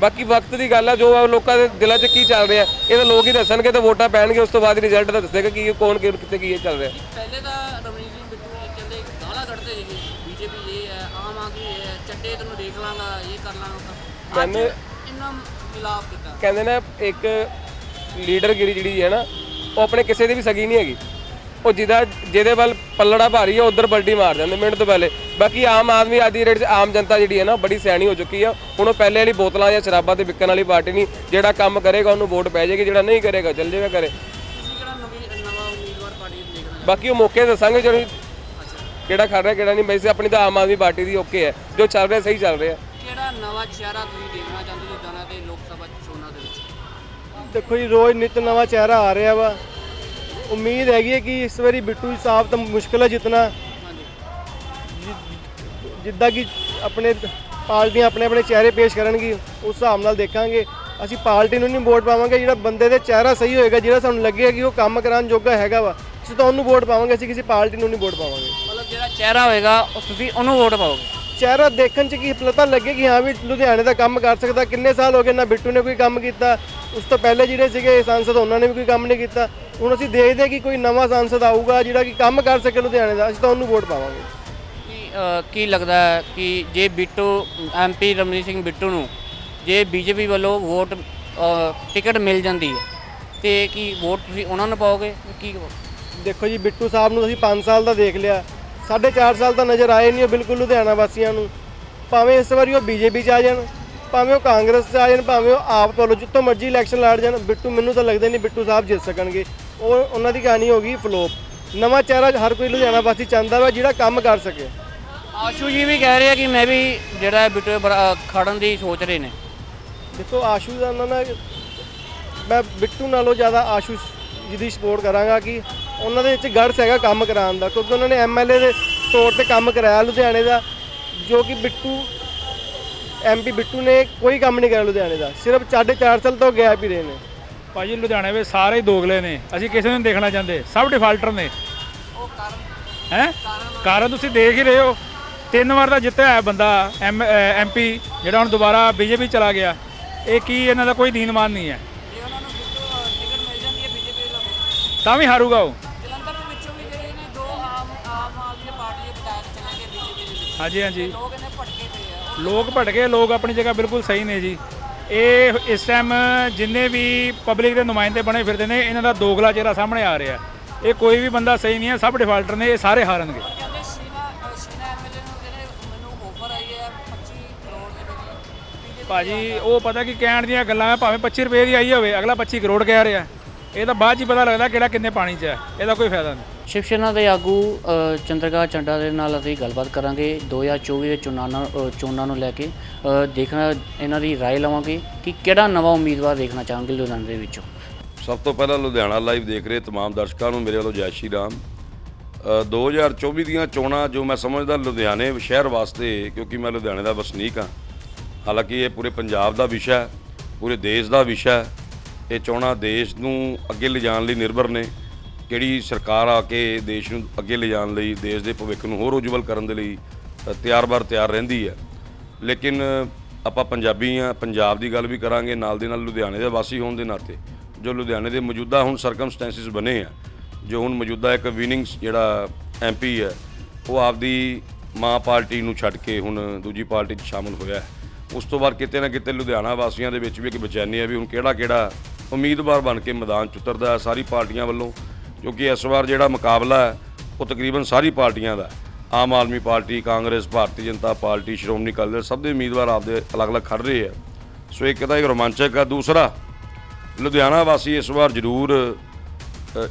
ਬਾਕੀ ਵਕਤ ਦੀ ਗੱਲ ਹੈ ਜੋ ਆ ਲੋਕਾਂ ਦੇ ਦਿਲਾਂ 'ਚ ਕੀ ਚੱਲ ਰਿਹਾ ਇਹ ਤਾਂ ਲੋਕ ਹੀ ਦੱਸਣਗੇ ਤੇ ਵੋਟਾਂ ਪੈਣਗੇ ਉਸ ਤੋਂ ਬਾਅਦ ਰਿਜ਼ਲਟ ਦੱਸੇਗਾ ਕਿ ਕੌਣ ਕਿੱਥੇ ਕੀ ਚੱਲ ਰਿਹਾ। ਪਹਿਲੇ ਤਾਂ ਰਮਨੀਤ ਸਿੰਘ ਬਿੱਟੂ ਕਹਿੰਦੇ ਗਾਲਾਂ ਕੱਢਦੇ ਸੀਗੇ। ਚੱਡੇ ਤੈਨੂੰ ਦੇਖ ਲਾਂਗਾ ਇਹ ਕਰ ਲਾਂਗਾ ਕਹਿੰਦੇ- ਇੰਨਾ ਖਿਲਾਫ ਕੀਤਾ। ਕਹਿੰਦੇ ਨੇ ਇੱਕ ਲੀਡਰਗਿਰੀ ਜਿਹੜੀ ਹੈ ਨਾ ਉਹ ਆਪਣੇ ਕਿਸੇ ਦੀ ਵੀ ਸਗੀ ਨਹੀਂ ਹੈਗੀ। ਉਹ ਜਿਹਦਾ ਜਿਹਦੇ ਵੱਲ ਪੱਲੜਾ ਭਾਰੀ ਹੈ ਉਧਰ ਬਲਟੀ ਮਾਰ ਜਾਂਦੇ ਮਿੰਟ ਤੋਂ ਪਹਿਲੇ। ਬਾਕੀ ਆਮ ਆਦਮੀ ਅੱਜ ਦੀ ਰੇਟ 'ਚ ਆਮ ਜਨਤਾ ਜਿਹੜੀ ਹੈ ਨਾ ਬੜੀ ਸਿਆਣੀ ਹੋ ਚੁੱਕੀ ਆ। ਹੁਣ ਉਹ ਪਹਿਲੇ ਵਾਲੀ ਬੋਤਲਾਂ ਜਾਂ ਸ਼ਰਾਬਾਂ ਤੇ ਵਿਕਣ ਵਾਲੀ ਪਾਰਟੀ ਨਹੀਂ ਜਿਹੜਾ ਕੰਮ ਕਰੇਗਾ ਉਹਨੂੰ ਵੋਟ ਪੈ ਜਾਏਗੀ ਜਿਹੜਾ ਨਹੀਂ ਕਰੇਗਾ ਚੱਲ ਜਾਏਗਾ ਕਰੇ ਤੁਸੀਂ ਕਿਹੜਾ ਨਵੀਂ ਨਵਾਂ ਉਮੀਦਵਾਰ ਪਾਰਟੀ ਨੂੰ ਦੇਖਣਾ ਬਾਕੀ ਉਹ ਮੌਕੇ ਦੱਸਾਂਗੇ ਜਿਹੜੀ ਕਿਹੜਾ ਖੜ ਰਿਹਾ ਕਿਹੜਾ ਨਹੀਂ ਵੈਸੇ ਆਪਣੀ ਤਾਂ ਆਮ ਆਦਮੀ ਪਾਰਟੀ ਦੀ ਓਕੇ ਹੈ। ਜੋ ਚੱਲ ਰਿਹਾ ਸਹੀ ਚੱਲ ਰਿਹਾ। ਕਿਹੜਾ ਨਵਾਂ ਚਿਹਰਾ ਤੁਸੀਂ ਦੇਖਣਾ ਚਾਹੁੰਦੇ ਹੋ ਲੁਧਿਆਣਾ ਦੇ ਲੋਕ ਸਭਾ ਚੋਣਾਂ ਦੇ ਵਿੱਚ? ਦੇਖੋ ਜੀ ਰੋਜ਼ ਨਿਤ ਨਵਾਂ ਚਿਹਰਾ ਆ ਰਿਹਾ ਵਾ। ਉਮੀਦ ਹੈਗੀ ਹੈ ਕਿ ਇਸ ਵਾਰੀ ਬਿੱਟੂ ਸਾਹਿਬ ਤਾਂ ਮੁਸ਼ਕਿਲ ਹੈ ਜਿੱਤਣਾ। ਜਿ- ਜਿੱਦਾਂ ਕਿ ਆਪਣੇ ਪਾਰਟੀਆਂ ਆਪਣੇ ਆਪਣੇ ਚਿਹਰੇ ਪੇਸ਼ ਕਰਨਗੀ ਉਸ ਹਿਸਾਬ ਨਾਲ ਦੇਖਾਂਗੇ। ਅਸੀਂ ਪਾਰਟੀ ਨੂੰ ਨਹੀਂ ਵੋਟ ਪਾਵਾਂਗੇ ਜਿਹੜਾ ਬੰਦੇ ਦੇ ਚਿਹਰਾ ਸਹੀ ਹੋਏਗਾ ਜਿਹੜਾ ਸਾਨੂੰ ਲੱਗੇਗਾ ਕਿ ਉਹ ਕੰਮ ਕਰਾਉਣ ਜੋਗਾ ਹੈਗਾ ਵਾ ਅਸੀਂ ਤਾਂ ਉਹਨੂੰ ਵੋਟ ਪਾਵਾਂਗੇ ਅਸੀਂ ਕਿਸੇ ਪਾਰਟੀ ਨੂੰ ਨਹੀਂ ਵੋਟ ਪਾਵਾਂਗੇ। ਜਿਹੜਾ ਚਿਹਰਾ ਹੋਏਗਾ ਉਹ ਤੁਸੀਂ ਉਹਨੂੰ ਵੋਟ ਪਾਓਗੇ? ਚਿਹਰਾ ਦੇਖਣ ਚ ਕੀ ਪਤਾ ਲੱਗੇ ਕਿ ਹਾਂ ਵੀ ਲੁਧਿਆਣੇ ਦਾ ਕੰਮ ਕਰ ਸਕਦਾ ਕਿੰਨੇ ਸਾਲ ਹੋ ਗਏ ਨਾ ਬਿੱਟੂ ਨੇ ਕੋਈ ਕੰਮ ਕੀਤਾ ਉਸ ਤੋਂ ਪਹਿਲੇ ਜਿਹੜੇ ਸੀਗੇ ਸੰਸਦ ਉਹਨਾਂ ਨੇ ਵੀ ਕੋਈ ਕੰਮ ਨਹੀਂ ਕੀਤਾ। ਹੁਣ ਅਸੀਂ ਦੇਖਦੇ ਹਾਂ ਕਿ ਕੋਈ ਨਵਾਂ ਸੰਸਦ ਆਊਗਾ ਜਿਹੜਾ ਕਿ ਕੰਮ ਕਰ ਸਕੇ ਲੁਧਿਆਣੇ ਦਾ ਅਸੀਂ ਤਾਂ ਉਹਨੂੰ ਵੋਟ ਪਾਵਾਂਗੇ। ਕੀ ਲੱਗਦਾ ਹੈ ਕਿ ਜੇ ਬਿੱਟੂ ਐਮਪੀ ਰਮਨੀਤ ਸਿੰਘ ਬਿੱਟੂ ਨੂੰ ਜੇ ਬੀਜੇਪੀ ਵੱਲੋਂ ਵੋਟ ਟਿਕਟ ਮਿਲ ਜਾਂਦੀ ਹੈ ਤੇ ਕੀ ਵੋਟ ਤੁਸੀਂ ਉਹਨਾਂ ਨੂੰ ਪਾਓਗੇ ਕੀ ਦੇਖੋ ਜੀ ਬਿੱਟੂ ਸਾਹਿਬ ਨੂੰ ਅਸੀਂ 5 ਸਾਲ ਦਾ ਦੇਖ ਲਿਆ। ਸਾਢੇ ਚਾਰ ਸਾਲ ਤਾਂ ਨਜ਼ਰ ਆਏ ਨਹੀਂ ਉਹ ਬਿਲਕੁਲ ਲੁਧਿਆਣਾ ਵਾਸੀਆਂ ਨੂੰ। ਭਾਵੇਂ ਇਸ ਵਾਰੀ ਉਹ ਬੀਜੇਪੀ 'ਚ ਆ ਜਾਣ ਭਾਵੇਂ ਉਹ ਕਾਂਗਰਸ 'ਚ ਆ ਜਾਣ ਭਾਵੇਂ ਉਹ ਆਪ ਵੱਲੋਂ ਜਿੱਥੋਂ ਮਰਜ਼ੀ ਇਲੈਕਸ਼ਨ ਲੜ ਜਾਣ ਬਿੱਟੂ ਮੈਨੂੰ ਤਾਂ ਲੱਗਦਾ ਨਹੀਂ ਬਿੱਟੂ ਸਾਹਿਬ ਜਿੱਤ ਸਕਣਗੇ। ਉਹ ਉਹਨਾਂ ਦੀ ਕਹਾਣੀ ਹੋ ਗਈ ਫਲੋਪ ਨਵਾਂ ਚਿਹਰਾ ਹਰ ਕੋਈ ਲੁਧਿਆਣਾ ਵਾਸੀ ਚਾਹੁੰਦਾ ਵਾ ਜਿਹੜਾ ਕੰਮ ਕਰ ਸਕੇ। ਆਸ਼ੂ ਜੀ ਵੀ ਕਹਿ ਰਹੇ ਆ ਕਿ ਮੈਂ ਵੀ ਜਿਹੜਾ ਬਿੱਟੂ ਖੜਨ ਦੀ ਸੋਚ ਰਹੇ ਨੇ। ਦੇਖੋ ਆਸ਼ੂ ਦਾ ਉਹਨਾਂ ਨਾਲ ਮੈਂ ਬਿੱਟੂ ਨਾਲੋਂ ਜ਼ਿਆਦਾ ਆਸ਼ੂ ਜੀ ਦੀ ਸਪੋਰਟ ਕਰਾਂਗਾ ਕਿ ਉਹਨਾਂ ਦੇ ਵਿੱਚ ਗੜਸ ਹੈਗਾ ਕੰਮ ਕਰਾਉਣ ਦਾ ਕਿਉਂਕਿ ਉਹਨਾਂ ਨੇ ਐਮਐਲਏ ਦੇ ਤੌਰ ਤੇ ਕੰਮ ਕਰਾਇਆ ਲੁਧਿਆਣੇ ਦਾ ਜੋ ਕਿ ਬਿੱਟੂ ਐਮਪੀ ਬਿੱਟੂ ਨੇ ਕੋਈ ਕੰਮ ਨਹੀਂ ਕਰਿਆ ਲੁਧਿਆਣੇ ਦਾ ਸਿਰਫ ਸਾਢੇ ਚਾਰ ਸਾਲ ਤੋਂ ਗਿਆ ਵੀ ਰਹੇ ਨੇ। ਭਾਜੀ ਲੁਧਿਆਣੇ ਵਿੱਚ ਸਾਰੇ ਹੀ ਦੋਗਲੇ ਨੇ ਅਸੀਂ ਕਿਸੇ ਨੂੰ ਦੇਖਣਾ ਚਾਹੁੰਦੇ ਸਭ ਡਿਫਾਲਟਰ ਨੇ। ਉਹ ਕਾਰਨ ਹੈ? ਕਾਰਨ ਤੁਸੀਂ ਦੇਖ ਹੀ ਰਹੇ ਹੋ ਤਿੰਨ ਵਾਰ ਦਾ ਜਿੱਤਿਆ ਹੈ ਬੰਦਾ ਐਮ ਐਮਪੀ ਜਿਹੜਾ ਹੁਣ ਦੁਬਾਰਾ ਬੀਜੇਪੀ ਚਲਾ ਗਿਆ ਇਹ ਕੀ ਇਹਨਾਂ ਦਾ ਕੋਈ ਦੀਨਮਾਨ ਨਹੀਂ ਹੈ। ਜੇ ਉਹਨਾਂ ਨੂੰ ਬਿੱਟੂ ਟਿਕਟ ਮਿਲ ਜਾਂਦੀ ਹੈ ਬੀਜੇਪੀ ਦੇ ਲੋਕ ਤਾਂ ਵੀ ਹਾਰੂਗਾ ਉਹ। ਹਾਂਜੀ ਹਾਂਜੀ। ਲੋਕ ਇਹਨੇ ਭਟਕੇ ਪਏ ਆ। ਉਹ ਲੋਕ ਭਟਕੇ ਲੋਕ ਆਪਣੀ ਜਗ੍ਹਾ ਬਿਲਕੁਲ ਸਹੀ ਨੇ ਜੀ। ਇਹ ਇਸ ਟਾਈਮ ਜਿੰਨੇ ਵੀ ਪਬਲਿਕ ਦੇ ਨੁਮਾਇੰਦੇ ਬਣੇ ਫਿਰਦੇ ਨੇ ਇਹਨਾਂ ਦਾ ਦੋਗਲਾ ਚਿਹਰਾ ਸਾਹਮਣੇ ਆ ਰਿਹਾ ਇਹ ਕੋਈ ਵੀ ਬੰਦਾ ਸਹੀ ਨਹੀਂ ਹੈ ਸਭ ਡਿਫਾਲਟਰ ਨੇ ਇਹ ਸਾਰੇ ਹਾਰਨਗੇ। ਕਹਿੰਦੇ ਸ਼ੀਨਾ ਅ, ਸ਼ੀਨਾ ਐਮਐਲਏ ਨੂੰ ਕਹਿੰਦੇ ਮੈਨੂੰ ਆਫਰ ਆਈ ਹੈ 25 ਕਰੋੜ ਦੇ ਵਿੱਚ। ਬੀਜੇਪੀ ਭਾਜੀ ਉਹ ਪਤਾ ਕੀ ਕਹਿਣ ਦੀਆਂ ਗੱਲਾਂ ਹੈ ਭਾਵੇਂ 25 ਰੁਪਏ ਦੀ ਆਈ ਹੋਵੇ ਅਗਲਾ 25 ਕਰੋੜ ਕਹਿ ਰਿਹਾ ਇਹ ਤਾਂ ਬਾਅਦ 'ਚ ਹੀ ਪਤਾ ਲੱਗਦਾ ਕਿਹੜਾ ਕਿੰਨੇ ਪਾਣੀ 'ਚ ਹੈ ਇਹਦਾ ਕੋਈ ਫਾਇਦਾ ਨਹੀਂ। ਸ਼ਿਵ ਸੈਨਾ ਦੇ ਆਗੂ ਅ, ਚੰਦਰਕਾ ਚੰਡਾ ਦੇ ਨਾਲ ਅਸੀਂ ਗੱਲਬਾਤ ਕਰਾਂਗੇ। 2024 ਦੇ ਚੋਣਾਂ ਨਾਲ ਚੋਣਾਂ ਨੂੰ ਲੈ ਕੇ ਦੇਖਣਾ ਇਹਨਾਂ ਦੀ رائے ਲਵਾਂਗੇ ਕਿ ਕਿਹੜਾ ਨਵਾਂ ਉਮੀਦਵਾਰ ਦੇਖਣਾ ਚਾਹਾਂਗੇ ਲੁਧਿਆਣੇ ਦੇ ਵਿੱਚੋਂ। ਸਭ ਤੋਂ ਪਹਿਲਾਂ ਲੁਧਿਆਣਾ ਲਾਈਵ ਦੇਖ ਰਹੇ ਤਮਾਮ ਦਰਸ਼ਕਾਂ ਨੂੰ ਮੇਰੇ ਵੱਲੋਂ ਜੈ ਸ਼੍ਰੀ ਰਾਮ। ਅ, 2024 ਦੀਆਂ ਚੋਣਾਂ ਜੋ ਮੈਂ ਸਮਝਦਾ ਲੁਧਿਆਣੇ ਸ਼ਹਿਰ ਵਾਸਤੇ ਕਿਉਂਕਿ ਮੈਂ ਲੁਧਿਆਣੇ ਦਾ ਵਸਨੀਕ ਹਾਂ। ਹਾਲਾਂਕਿ ਇਹ ਪੂਰੇ ਪੰਜਾਬ ਦਾ ਵਿਸ਼ਾ ਹੈ ਪੂਰੇ ਦੇਸ਼ ਦਾ ਵਿਸ਼ਾ ਹੈ। ਇਹ ਚੋਣਾਂ ਦੇਸ਼ ਨੂੰ ਅੱਗੇ ਲਿਜਾਣ ਲਈ ਨਿਰਭਰ ਨੇ, ਕਿਹੜੀ ਸਰਕਾਰ ਆ ਕੇ ਦੇਸ਼ ਨੂੰ ਅੱਗੇ ਲਿਜਾਣ ਲਈ, ਦੇਸ਼ ਦੇ ਭਵਿੱਖ ਨੂੰ ਹੋਰ ਉਜਵਲ ਕਰਨ ਦੇ ਲਈ ਤਿਆਰ-ਬਰ ਤਿਆਰ ਰਹਿੰਦੀ ਹੈ। ਲੇਕਿਨ ਆਪਾਂ ਪੰਜਾਬੀ ਆ ਪੰਜਾਬ ਦੀ ਗੱਲ ਵੀ ਕਰਾਂਗੇ, ਨਾਲ ਦੇ ਨਾਲ ਲੁਧਿਆਣੇ ਦੇ ਵਾਸੀ ਹੋਣ ਦੇ ਨਾਤੇ, ਜੋ ਲੁਧਿਆਣੇ ਦੇ ਮੌਜੂਦਾ ਹੁਣ ਸਰਕਮਸਟੈਂਸਿਸ ਬਣੇ ਆ, ਜੋ ਹੁਣ ਮੌਜੂਦਾ ਇੱਕ ਵਿਨਿੰਗ ਜਿਹੜਾ ਐਮਪੀ ਹੈ, ਉਹ ਆਪਦੀ ਮਾਂ ਪਾਰਟੀ ਨੂੰ ਛੱਡ ਕੇ ਹੁਣ ਦੂਜੀ ਪਾਰਟੀ 'ਚ ਸ਼ਾਮਲ ਹੋਇਆ ਹੈ। ਉਸ ਤੋਂ ਬਾਅਦ ਕਿਤੇ ਨਾ ਕਿਤੇ ਲੁਧਿਆਣਾ ਵਾਸੀਆਂ ਦੇ ਵਿੱਚ ਵੀ ਇੱਕ ਬੇਚੈਨੀ ਹੈ ਵੀ ਹੁਣ ਕਿਹੜਾ ਕਿਹੜਾ ਉਮੀਦਵਾਰ ਬਣ ਕੇ ਮੈਦਾਨ 'ਚ ਉਤਰਦਾ ਹੈ ਸਾਰੀ ਪਾਰਟੀਆਂ ਵੱਲੋਂ, ਕਿਉਂਕਿ ਇਸ ਵਾਰ ਜਿਹੜਾ ਮੁਕਾਬਲਾ ਹੈ, ਉਹ ਤਕਰੀਬਨ ਸਾਰੀ ਪਾਰਟੀਆਂ ਦਾ ਆਮ ਆਦਮੀ ਪਾਰਟੀ, ਕਾਂਗਰਸ, ਭਾਰਤੀ ਜਨਤਾ ਪਾਰਟੀ, ਸ਼੍ਰੋਮਣੀ ਅਕਾਲੀ ਦਲ, ਸਭ ਦੇ ਉਮੀਦਵਾਰ ਆਪਦੇ ਅਲੱਗ-ਅਲੱਗ ਖੜ ਰਹੇ ਆ। ਸੋ ਇੱਕ ਤਾਂ ਇੱਕ ਰੋਮਾਂਚਕ ਆ, ਦੂਸਰਾ ਲੁਧਿਆਣਾ ਵਾਸੀ ਇਸ ਵਾਰ ਜ਼ਰੂਰ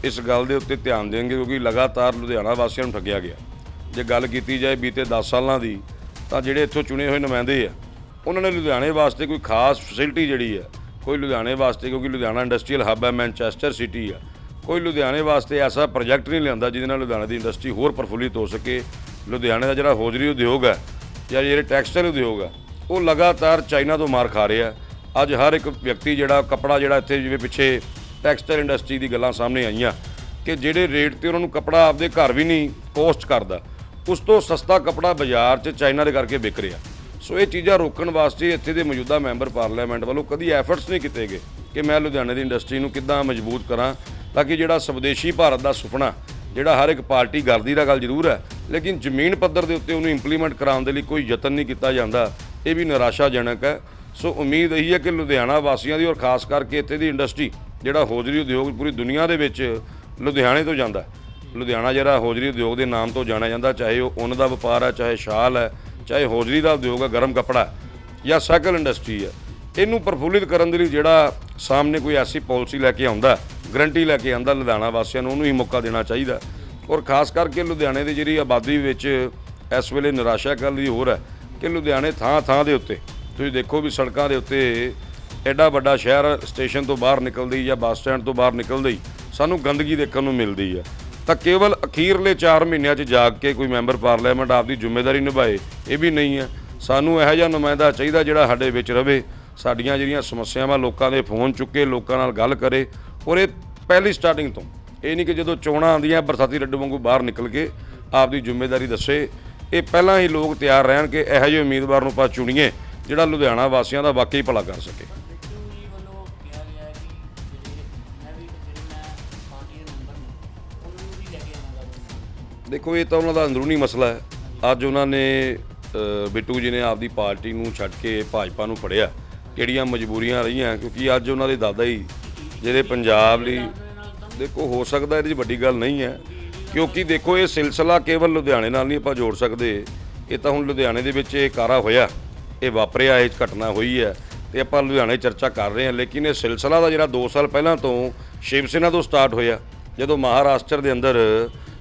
ਇਸ ਗੱਲ ਦੇ ਉੱਤੇ ਧਿਆਨ ਦੇਣਗੇ, ਕਿਉਂਕਿ ਲਗਾਤਾਰ ਲੁਧਿਆਣਾ ਵਾਸੀਆਂ ਨੂੰ ਠੱਗਿਆ ਗਿਆ। ਜੇ ਗੱਲ ਕੀਤੀ ਜਾਏ ਬੀਤੇ 10 ਸਾਲਾਂ ਦੀ, ਤਾਂ ਜਿਹੜੇ ਇੱਥੋਂ ਚੁਣੇ ਹੋਏ ਨੁਮਾਇੰਦੇ ਆ, ਉਹਨਾਂ ਨੇ ਲੁਧਿਆਣੇ ਵਾਸਤੇ ਕੋਈ ਖਾਸ ਫੈਸਿਲਿਟੀ ਜਿਹੜੀ ਹੈ ਕੋਈ ਲੁਧਿਆਣੇ ਵਾਸਤੇ, ਕਿਉਂਕਿ ਲੁਧਿਆਣਾ ਇੰਡਸਟਰੀਅਲ ਹੱਬ ਹੈ, ਮੈਨਚੈਸਟਰ ਸਿਟੀ ਆ। ਕੋਈ ਲੁਧਿਆਣੇ ਵਾਸਤੇ ਐਸਾ ਪ੍ਰੋਜੈਕਟ ਨਹੀਂ ਲਿਆਂਦਾ ਜਿਹਦੇ ਨਾਲ ਲੁਧਿਆਣੇ ਦੀ ਇੰਡਸਟਰੀ ਹੋਰ ਪ੍ਰਫੁੱਲਿਤ ਹੋ ਸਕੇ। ਲੁਧਿਆਣੇ ਦਾ ਜਿਹੜਾ ਹੌਜ਼ਰੀ ਉਦਯੋਗ ਹੈ, ਜਾਂ ਜਿਹੜੇ ਟੈਕਸਟਾਈਲ ਉਦਯੋਗ ਹੈ ਉਹ ਲਗਾਤਾਰ ਚਾਈਨਾ ਤੋਂ ਮਾਰ ਖਾ ਰਿਹਾ ਅੱਜ ਹਰ ਇੱਕ ਵਿਅਕਤੀ ਜਿਹੜਾ ਕੱਪੜਾ ਜਿਹੜਾ ਇੱਥੇ ਜਿਵੇਂ ਪਿੱਛੇ ਟੈਕਸਟਾਈਲ ਇੰਡਸਟਰੀ ਦੀ ਗੱਲਾਂ ਸਾਹਮਣੇ ਆਈਆਂ, ਕਿ ਜਿਹੜੇ ਰੇਟ ਤੇ ਉਹਨਾਂ ਨੂੰ ਕੱਪੜਾ ਆਪਦੇ ਘਰ ਵੀ ਨਹੀਂ ਕੋਸਟ ਕਰਦਾ, ਉਸ ਤੋਂ ਸਸਤਾ ਕੱਪੜਾ ਬਾਜ਼ਾਰ 'ਚ ਚਾਈਨਾ ਦੇ ਕਰਕੇ ਵਿਕ ਰਿਹਾ। ਸੋ ਇਹ ਚੀਜ਼ਾਂ ਰੋਕਣ ਵਾਸਤੇ ਇੱਥੇ ਦੇ ਮੌਜੂਦਾ ਮੈਂਬਰ ਪਾਰਲੀਮੈਂਟ ਵੱਲੋਂ ਕਦੀ ਐਫਰਟਸ ਨਹੀਂ ਕੀਤੇ ਗਏ ਕਿ ਮੈਂ ਲੁਧਿਆਣੇ ਦੀ ਇੰਡਸਟਰੀ ਨੂੰ ਕਿੱਦਾਂ ਮਜ਼ਬੂਤ ਕਰਾਂ, ਤਾਂ ਕਿ ਜਿਹੜਾ ਸਵਦੇਸ਼ੀ ਭਾਰਤ ਦਾ ਸੁਪਨਾ, ਜਿਹੜਾ ਹਰ ਇੱਕ ਪਾਰਟੀ ਕਰਦੀ ਦਾ ਗੱਲ ਜ਼ਰੂਰ ਹੈ, ਲੇਕਿਨ ਜ਼ਮੀਨ ਪੱਧਰ ਦੇ ਉੱਤੇ ਉਹਨੂੰ ਇੰਪਲੀਮੈਂਟ ਕਰਾਉਣ ਦੇ ਲਈ ਕੋਈ ਯਤਨ ਨਹੀਂ ਕੀਤਾ ਜਾਂਦਾ, ਇਹ ਵੀ ਨਿਰਾਸ਼ਾਜਨਕ ਹੈ। ਸੋ ਉਮੀਦ ਇਹੀ ਹੈ ਕਿ ਲੁਧਿਆਣਾ ਵਾਸੀਆਂ ਦੀ ਔਰ ਖਾਸ ਕਰਕੇ ਇੱਥੇ ਦੀ ਇੰਡਸਟਰੀ ਜਿਹੜਾ ਹੌਜ਼ਰੀ ਉਦਯੋਗ ਪੂਰੀ ਦੁਨੀਆ ਦੇ ਵਿੱਚ ਲੁਧਿਆਣੇ ਤੋਂ ਜਾਂਦਾ ਲੁਧਿਆਣਾ ਜਿਹੜਾ ਹੌਜ਼ਰੀ ਉਦਯੋਗ ਦੇ ਨਾਮ ਤੋਂ ਜਾਣਿਆ ਜਾਂਦਾ, ਚਾਹੇ ਉਹ ਉੱਨ ਦਾ ਵਪਾਰ ਹੈ, ਚਾਹੇ ਸ਼ਾਲ ਹੈ ਚਾਹੇ ਹੌਜ਼ਰੀ ਦਾ ਉਦਯੋਗ ਹੈ ਗਰਮ ਕੱਪੜਾ ਜਾਂ ਸਾਈਕਲ ਇੰਡਸਟਰੀ ਹੈ, ਇਹਨੂੰ ਪ੍ਰਫੁੱਲਿਤ ਕਰਨ ਦੇ ਲਈ ਜਿਹੜਾ ਸਾਹਮਣੇ ਕੋਈ ਐਸੀ ਪਾਲਿਸੀ ਲੈ ਕੇ ਆਉਂਦਾ, ਗਰੰਟੀ ਲੈ ਕੇ ਆਉਂਦਾ ਲੁਧਿਆਣਾ ਵਾਸੀਆਂ ਨੂੰ, ਉਹਨੂੰ ਹੀ ਮੌਕਾ ਦੇਣਾ ਚਾਹੀਦਾ। ਔਰ ਖਾਸ ਕਰਕੇ ਲੁਧਿਆਣੇ ਦੀ ਜਿਹੜੀ ਆਬਾਦੀ ਵਿੱਚ ਇਸ ਵੇਲੇ ਨਿਰਾਸ਼ਾ ਗੱਲ ਦੀ ਹੋਰ ਹੈ ਕਿ ਲੁਧਿਆਣੇ ਥਾਂ ਥਾਂ ਦੇ ਉੱਤੇ, ਤੁਸੀਂ ਦੇਖੋ ਵੀ ਸੜਕਾਂ ਦੇ ਉੱਤੇ ਐਡਾ ਵੱਡਾ ਸ਼ਹਿਰ ਸਟੇਸ਼ਨ ਤੋਂ ਬਾਹਰ ਨਿਕਲਦੀ ਜਾਂ ਬੱਸ ਸਟੈਂਡ ਤੋਂ ਬਾਹਰ ਨਿਕਲਦੇ ਹੀ ਸਾਨੂੰ ਗੰਦਗੀ ਦੇਖਣ ਨੂੰ ਮਿਲਦੀ ਹੈ। ਤਾਂ ਕੇਵਲ ਅਖੀਰਲੇ 4 ਮਹੀਨਿਆਂ 'ਚ ਜਾਗ ਕੇ ਕੋਈ ਮੈਂਬਰ ਪਾਰਲੀਮੈਂਟ ਆਪਦੀ ਜ਼ਿੰਮੇਵਾਰੀ ਨਿਭਾਏ, ਇਹ ਵੀ ਨਹੀਂ ਹੈ। ਸਾਨੂੰ ਇਹੋ ਜਿਹਾ ਨੁਮਾਇੰਦਾ ਚਾਹੀਦਾ ਜਿਹੜਾ ਸਾਡੇ ਵਿੱਚ ਰਵੇ। ਸਾਡੀਆਂ ਜਿਹੜੀਆਂ ਸਮੱਸਿਆਵਾਂ ਲੋਕਾਂ ਦੇ ਫੋਨ ਚੁੱਕੇ, ਲੋਕਾਂ ਨਾਲ ਗੱਲ ਕਰੇ। ਔਰ ਇਹ ਪਹਿਲੀ ਸਟਾਰਟਿੰਗ ਤੋਂ। ਇਹ ਨਹੀਂ ਕਿ ਜਦੋਂ ਚੋਣਾਂ ਆਉਂਦੀਆਂ, ਬਰਸਾਤੀ ਰੱਡੂ ਵਾਂਗੂ ਬਾਹਰ ਨਿਕਲ ਕੇ ਆਪਦੀ ਜ਼ਿੰਮੇਵਾਰੀ ਦੱਸੇ। ਇਹ ਪਹਿਲਾਂ ਹੀ ਲੋਕ ਤਿਆਰ ਰਹਿਣ ਕਿ ਇਹੋ ਜਿਹੇ ਉਮੀਦਵਾਰ ਨੂੰ ਆਪਾਂ ਚੁਣੀਏ, ਜਿਹੜਾ ਲੁਧਿਆਣਾ ਵਾਸੀਆਂ ਦਾ ਵਾਕਈ ਭਲਾ ਕਰ ਸਕੇ। ਦੇਖੋ, ਇਹ ਤਾਂ ਉਹਨਾਂ ਦਾ ਅੰਦਰੂਨੀ ਮਸਲਾ ਹੈ। ਅੱਜ ਉਹਨਾਂ ਨੇ ਬਿੱਟੂ ਜੀ ਨੇ ਆਪਦੀ ਪਾਰਟੀ ਨੂੰ ਛੱਡ ਕੇ ਭਾਜਪਾ ਨੂੰ ਫੜਿਆ। ਕਿਹੜੀਆਂ ਮਜਬੂਰੀਆਂ ਰਹੀਆਂ? ਕਿਉਂਕਿ ਅੱਜ ਉਹਨਾਂ ਦੇ ਦਾਦਾ ਹੀ ਜਿਹੜੇ ਪੰਜਾਬ ਲਈ ਦੇਖੋ, ਹੋ ਸਕਦਾ ਇਹਦੀ ਵੱਡੀ ਗੱਲ ਨਹੀਂ ਹੈ। ਕਿਉਂਕਿ ਦੇਖੋ, ਇਹ ਸਿਲਸਿਲਾ ਕੇਵਲ ਲੁਧਿਆਣੇ ਨਾਲ ਨਹੀਂ ਆਪਾਂ ਜੋੜ ਸਕਦੇ। ਇਹ ਤਾਂ ਹੁਣ ਲੁਧਿਆਣੇ ਦੇ ਵਿੱਚ ਇਹ ਕਾਰਾ ਹੋਇਆ। ਇਹ ਵਾਪਰਿਆ, ਇਹ ਘਟਨਾ ਹੋਈ ਹੈ। ਤੇ ਆਪਾਂ ਲੁਧਿਆਣੇ ਚਰਚਾ ਕਰ ਰਹੇ ਹਾਂ। ਲੇਕਿਨ ਇਹ ਸਿਲਸਿਲਾ ਦਾ ਜਿਹੜਾ 2 ਸਾਲ ਪਹਿਲਾਂ ਤੋਂ ਸ਼ਿਵ ਸੈਨਾ ਤੋਂ ਸਟਾਰਟ ਹੋਇਆ। ਜਦੋਂ ਮਹਾਰਾਸ਼ਟਰ ਦੇ ਅੰਦਰ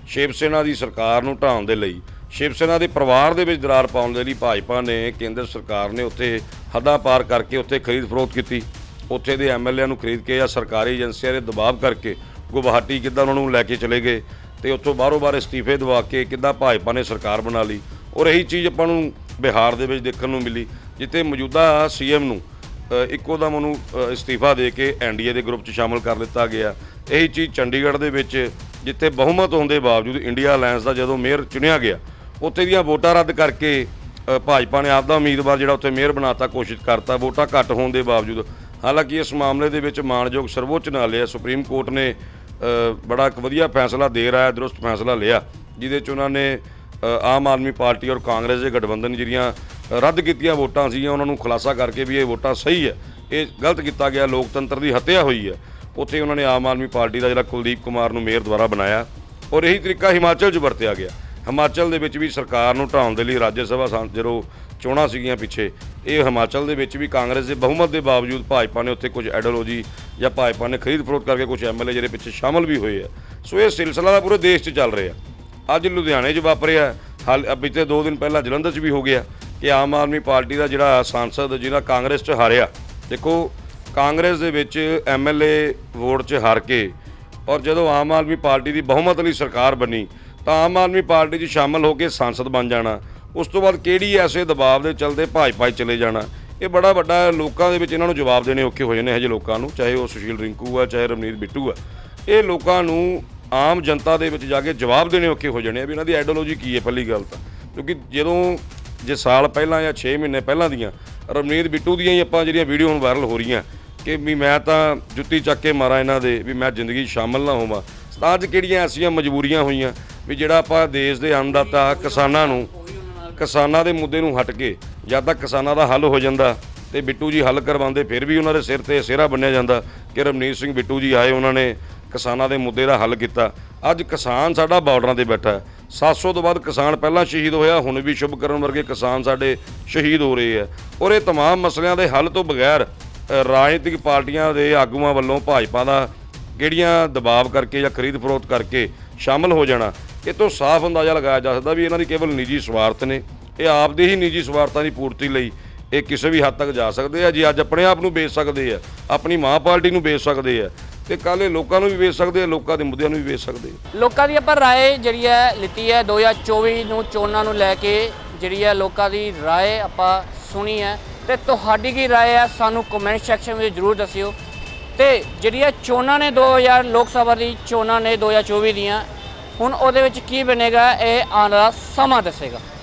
ਸ਼ਿਵ ਸੈਨਾ ਦੀ ਸਰਕਾਰ ਨੂੰ ਢਾਉਣ ਦੇ ਲਈ, ਸ਼ਿਵ ਸੈਨਾ ਦੇ ਪਰਿਵਾਰ ਦੇ ਵਿੱਚ ਦਰਾਰ ਪਾਉਣ ਦੇ ਲਈ ਭਾਜਪਾ ਨੇ ਕੇਂਦਰ ਸਰਕਾਰ ਨੇ ਉੱਥੇ ਹੱਦਾਂ ਪਾਰ ਕਰਕੇ ਉੱਥੇ ਖਰੀਦ ਫਰੋਖਤ ਕੀਤੀ। ਉੱਥੇ ਦੇ ਐਮਐਲਏ ਨੂੰ ਖਰੀਦ ਕੇ ਜਾਂ ਸਰਕਾਰੀ ਏਜੰਸੀਆਂ ਦੇ ਦਬਾਅ ਕਰਕੇ ਗੁਵਾਹਾਟੀ ਕਿੱਦਾਂ ਉਹਨਾਂ ਨੂੰ ਲੈ ਕੇ ਚਲੇ ਗਏ ਤੇ ਉੱਥੋਂ ਬਾਹਰੋਂ ਬਾਹਰ ਅਸਤੀਫੇ ਦਵਾ ਕੇ ਕਿੱਦਾਂ ਭਾਜਪਾ ਨੇ ਸਰਕਾਰ ਬਣਾ ਲਈ। ਔਰ ਇਹੀ ਚੀਜ਼ ਆਪਾਂ ਨੂੰ ਬਿਹਾਰ ਦੇ ਵਿੱਚ ਦੇਖਣ ਨੂੰ ਮਿਲੀ, ਜਿੱਥੇ ਮੌਜੂਦਾ ਸੀਐਮ ਨੂੰ ਇੱਕੋ ਦਮ ਉਹਨੂੰ ਅ, ਅਸਤੀਫਾ ਦੇ ਕੇ ਐਨਡੀਏ ਦੇ ਗਰੁੱਪ 'ਚ ਸ਼ਾਮਲ ਕਰ ਲਿੱਤਾ ਗਿਆ। ਇਹੀ ਚੀਜ਼ ਚੰਡੀਗੜ੍ਹ ਦੇ ਵਿੱਚ ਜਿੱਥੇ ਬਹੁਮਤ ਹੋਣ ਦੇ ਬਾਵਜੂਦ ਇੰਡੀਆ ਅਲਾਈਅੰਸ ਦਾ ਜਦੋਂ ਮੇਅਰ ਚੁਣਿਆ ਗਿਆ ਉੱਥੇ ਦੀਆਂ ਵੋਟਾਂ ਰੱਦ ਕਰਕੇ ਭਾਜਪਾ ਨੇ ਆਪਦਾ ਉਮੀਦਵਾਰ ਜਿਹੜਾ ਉੱਥੇ ਮੇਅਰ ਬਣਾਤਾ ਕੋਸ਼ਿਸ਼ ਕਰਤਾ। ਵੋਟਾਂ ਘੱਟ ਹੋਣ ਦੇ ਬਾਵਜੂਦ ਹਾਲਾਂਕਿ ਇਸ ਮਾਮਲੇ ਦੇ ਵਿੱਚ ਮਾਣਯੋਗ ਸਰਵੋੱਚ ਨਿਆਲਿਆ ਸੁਪਰੀਮ ਕੋਰਟ ਨੇ ਬੜਾ ਇੱਕ ਵਧੀਆ ਫੈਸਲਾ ਦੇ ਰਿਹਾ ਹੈ ਦਰੁਸਤ ਫੈਸਲਾ ਲਿਆ ਜਿਹਦੇ 'ਚ ਉਹਨਾਂ ਨੇ ਆਮ ਆਦਮੀ ਪਾਰਟੀ ਔਰ ਕਾਂਗਰਸ ਦੇ ਗਠਬੰਧਨ ਜਿਹੜੀਆਂ ਰੱਦ ਕੀਤੀਆਂ ਵੋਟਾਂ ਸੀਗੀਆਂ, ਉਹਨਾਂ ਨੂੰ ਖੁਲਾਸਾ ਕਰਕੇ ਵੀ ਇਹ ਵੋਟਾਂ ਸਹੀ ਹੈ। ਇਹ ਗਲਤ ਕੀਤਾ ਗਿਆ, ਲੋਕਤੰਤਰ ਦੀ ਹੱਤਿਆ ਹੋਈ ਹੈ। ਉੱਥੇ ਉਹਨਾਂ ਨੇ ਆਮ ਆਦਮੀ ਪਾਰਟੀ ਦਾ ਜਿਹੜਾ ਕੁਲਦੀਪ ਕੁਮਾਰ ਨੂੰ ਮੇਅਰ ਦੁਆਰਾ ਬਣਾਇਆ ਔਰ ਇਹੀ ਤਰੀਕਾ ਹਿਮਾਚਲ 'ਚ ਵਰਤਿਆ ਗਿਆ। ਹਿਮਾਚਲ ਦੇ ਵਿੱਚ ਵੀ ਸਰਕਾਰ ਨੂੰ ਢਾਉਣ ਦੇ ਲਈ ਰਾਜ ਸਭਾ ਸਾਂ- ਜਦੋਂ ਚੋਣਾਂ ਸੀਗੀਆਂ ਪਿੱਛੇ, ਇਹ ਹਿਮਾਚਲ ਦੇ ਵਿੱਚ ਵੀ ਕਾਂਗਰਸ ਦੇ ਬਹੁਮਤ ਦੇ ਬਾਵਜੂਦ ਭਾਜਪਾ ਨੇ ਉੱਥੇ ਕੁਝ ਆਈਡੀਓਲੋਜੀ ਜਾਂ ਭਾਜਪਾ ਨੇ ਖਰੀਦ ਫਰੋਖਤ ਕਰਕੇ ਕੁਝ ਐਮਐਲਏ ਜਿਹੜੇ ਪਿੱਛੇ ਸ਼ਾਮਲ ਵੀ ਹੋਏ ਆ। ਸੋ ਇਹ ਸਿਲਸਿਲਾ ਦਾ ਪੂਰੇ ਦੇਸ਼ 'ਚ ਚੱਲ ਰਿਹਾ। ਅੱਜ ਲੁਧਿਆਣੇ 'ਚ ਵਾਪਰਿਆ, ਹਾਲ ਬੀਤੇ 2 ਦਿਨ ਪਹਿਲਾਂ ਜਲੰਧਰ 'ਚ ਵੀ ਹੋ ਗਿਆ। ਕਿ ਆਮ ਆਦਮੀ ਪਾਰਟੀ ਦਾ ਜਿਹੜਾ ਸਾਂਸਦ ਜਿਹੜਾ ਕਾਂਗਰਸ 'ਚ ਹਾਰਿਆ, ਦੇਖੋ ਕਾਂਗਰਸ ਦੇ ਵਿੱਚ ਐਮਐਲਏ ਵੋਟ 'ਚ ਹਾਰ ਕੇ ਔਰ ਜਦੋਂ ਆਮ ਆਦਮੀ ਪਾਰਟੀ ਦੀ ਬਹੁਮਤ ਵਾਲੀ ਸਰਕਾਰ ਬਣੀ, ਤਾਂ ਆਮ ਆਦਮੀ ਪਾਰਟੀ 'ਚ ਸ਼ਾਮਲ ਹੋ ਕੇ ਸੰਸਦ ਬਣ ਜਾਣਾ, ਉਸ ਤੋਂ ਬਾਅਦ ਕਿਹੜੀ ਐਸੇ ਦਬਾਅ ਦੇ ਚਲਦੇ ਭਾਜਪਾ 'ਚ ਚਲੇ ਜਾਣਾ, ਇਹ ਬੜਾ ਵੱਡਾ ਲੋਕਾਂ ਦੇ ਵਿੱਚ ਇਹਨਾਂ ਨੂੰ ਜਵਾਬ ਦੇਣੇ ਔਖੇ ਹੋ ਜਾਂਦੇ ਹਜੇ ਲੋਕਾਂ ਨੂੰ, ਚਾਹੇ ਉਹ ਸੁਸ਼ੀਲ ਰਿੰਕੂ ਆ, ਚਾਹੇ ਰਵਨੀਤ ਬਿੱਟੂ ਆ, ਇਹ ਲੋਕਾਂ ਨੂੰ ਆਮ ਜਨਤਾ ਦੇ ਵਿੱਚ ਜਾ ਕੇ ਜਵਾਬ ਦੇਣੇ ਔਖੇ ਹੋ ਜਾਣੇ ਆ ਵੀ ਇਹਨਾਂ ਦੀ ਆਈਡੀਓਲੋਜੀ ਕੀ ਹੈ ਪਹਿਲੀ ਗੱਲ ਤਾਂ, ਕਿਉਂਕਿ ਜਦੋਂ ਜੇ ਸਾਲ ਪਹਿਲਾਂ ਜਾਂ 6 ਮਹੀਨੇ ਪਹਿਲਾਂ ਦੀਆਂ ਰਵਨੀਤ ਬਿੱਟੂ ਦੀਆਂ ਹੀ ਆਪਾਂ ਜਿਹੜੀਆਂ ਵੀਡੀਓ ਹੁਣ ਵਾਇਰਲ ਹੋ ਰਹੀਆਂ, ਕਿ ਵੀ ਮੈਂ ਤਾਂ ਜੁੱਤੀ ਚੱਕ ਕੇ ਮਾਰਾਂ ਇਹਨਾਂ ਦੇ, ਵੀ ਮੈਂ ਜ਼ਿੰਦਗੀ 'ਚ ਸ਼ਾਮਲ ਨਾ ਹੋਵਾਂ। ਤਾਂ ਅੱਜ ਕਿਹੜੀਆਂ ਐਸੀਆਂ ਮਜਬੂਰੀਆਂ ਹੋਈਆਂ ਵੀ ਜਿਹੜਾ ਆਪਾਂ ਦੇਸ਼ ਦੇ ਅੰਨਦਾਤਾ ਕਿਸਾਨਾਂ ਨੂੰ, ਕਿਸਾਨਾਂ ਦੇ ਮੁੱਦੇ ਨੂੰ ਹਟ ਕੇ ਜਦ ਤੱਕ ਕਿਸਾਨਾਂ ਦਾ ਹੱਲ ਹੋ ਜਾਂਦਾ ਤੇ ਬਿੱਟੂ ਜੀ ਹੱਲ ਕਰਵਾਉਂਦੇ, ਫਿਰ ਵੀ ਉਹਨਾਂ ਦੇ ਸਿਰ ਤੇ ਸਿਹਰਾ ਬੰਨਿਆ ਜਾਂਦਾ ਕਿ ਰਮਨੀਤ ਸਿੰਘ ਬਿੱਟੂ ਜੀ ਆਏ ਉਹਨਾਂ ਨੇ ਕਿਸਾਨਾਂ ਦੇ ਮੁੱਦੇ ਦਾ ਹੱਲ ਕੀਤਾ। ਅੱਜ ਕਿਸਾਨ ਸਾਡਾ ਬਾਰਡਰਾਂ ਤੇ ਬੈਠਾ 700 ਤੋਂ ਵੱਧ ਕਿਸਾਨ ਪਹਿਲਾਂ ਸ਼ਹੀਦ ਹੋਇਆ ਹੁਣ ਵੀ ਸ਼ੁਭਕਰਨ ਵਰਗੇ ਕਿਸਾਨ ਸਾਡੇ ਸ਼ਹੀਦ ਹੋ ਰਹੇ ਹੈ ਔਰ ਇਹ तमाम ਮਸਲਿਆਂ ਦੇ ਹੱਲ ਤੋਂ ਬਗੈਰ ਅ, ਰਾਜਨੀਤਿਕ ਪਾਰਟੀਆਂ ਦੇ ਆਗੂਆਂ ਵੱਲੋਂ ਭਾਜਪਾ ਦਾ ਕਿਹੜੀਆਂ ਦਬਾਅ ਕਰਕੇ ਜਾਂ ਖਰੀਦ ਫਰੋਖਤ ਕਰਕੇ ਸ਼ਾਮਲ ਹੋ ਜਾਣਾ ਇਹ ਤੋਂ ਸਾਫ਼ ਅੰਦਾਜ਼ਾ ਲਗਾਇਆ ਜਾ ਸਕਦਾ ਵੀ ਇਹਨਾਂ ਦੀ ਕੇਵਲ ਨਿੱਜੀ ਸਵਾਰਥ ਨੇ ਇਹ ਆਪਦੇ ਹੀ ਨਿੱਜੀ ਸਵਾਰਥਾਂ ਦੀ ਪੂਰਤੀ ਲਈ ਇਹ ਕਿਸੇ ਵੀ ਹੱਦ ਤੱਕ ਜਾ ਸਕਦੇ ਆ ਜੀ ਅੱਜ ਆਪਣੇ ਆਪ ਨੂੰ ਵੇਚ ਸਕਦੇ ਆ ਆਪਣੀ ਮਾਂ ਪਾਰਟੀ ਨੂੰ ਵੇਚ ਸਕਦੇ ਆ ਤੇ ਕੱਲ੍ਹ ਇਹ ਲੋਕਾਂ ਨੂੰ ਵੀ ਵੇਚ ਸਕਦੇ ਆ, ਲੋਕਾਂ ਦੇ ਮੁੱਦਿਆਂ ਨੂੰ ਵੀ ਵੇਚ ਸਕਦੇ ਆ। ਲੋਕਾਂ ਦੀ ਆਪਾਂ ਰਾਏ ਜਿਹੜੀ ਹੈ ਲਿੱਤੀ ਹੈ 2024 ਨੂੰ ਚੋਣਾਂ ਨੂੰ ਲੈ ਕੇ ਜਿਹੜੀ ਹੈ ਲੋਕਾਂ ਦੀ ਰਾਏ ਆਪਾਂ ਸੁਣੀ ਹੈ ਤੇ ਤੁਹਾਡੀ ਕੀ ਰਾਏ ਹੈ ਸਾਨੂੰ ਕਮੈਂਟ ਸੈਕਸ਼ਨ ਵਿੱਚ ਜਰੂਰ ਦੱਸਿਓ। ਤੇ ਜਿਹੜੀਆਂ ਚੋਣਾਂ ਨੇ 2000 ਲੋਕ ਸਭਾ ਦੀ ਚੋਣਾਂ ਨੇ 2024 ਦੀਆਂ, ਹੁਣ ਉਹਦੇ ਵਿੱਚ ਕੀ ਬਣੇਗਾ, ਇਹ ਆਉਣ ਵਾਲਾ ਸਮਾਂ ਦੱਸੇਗਾ।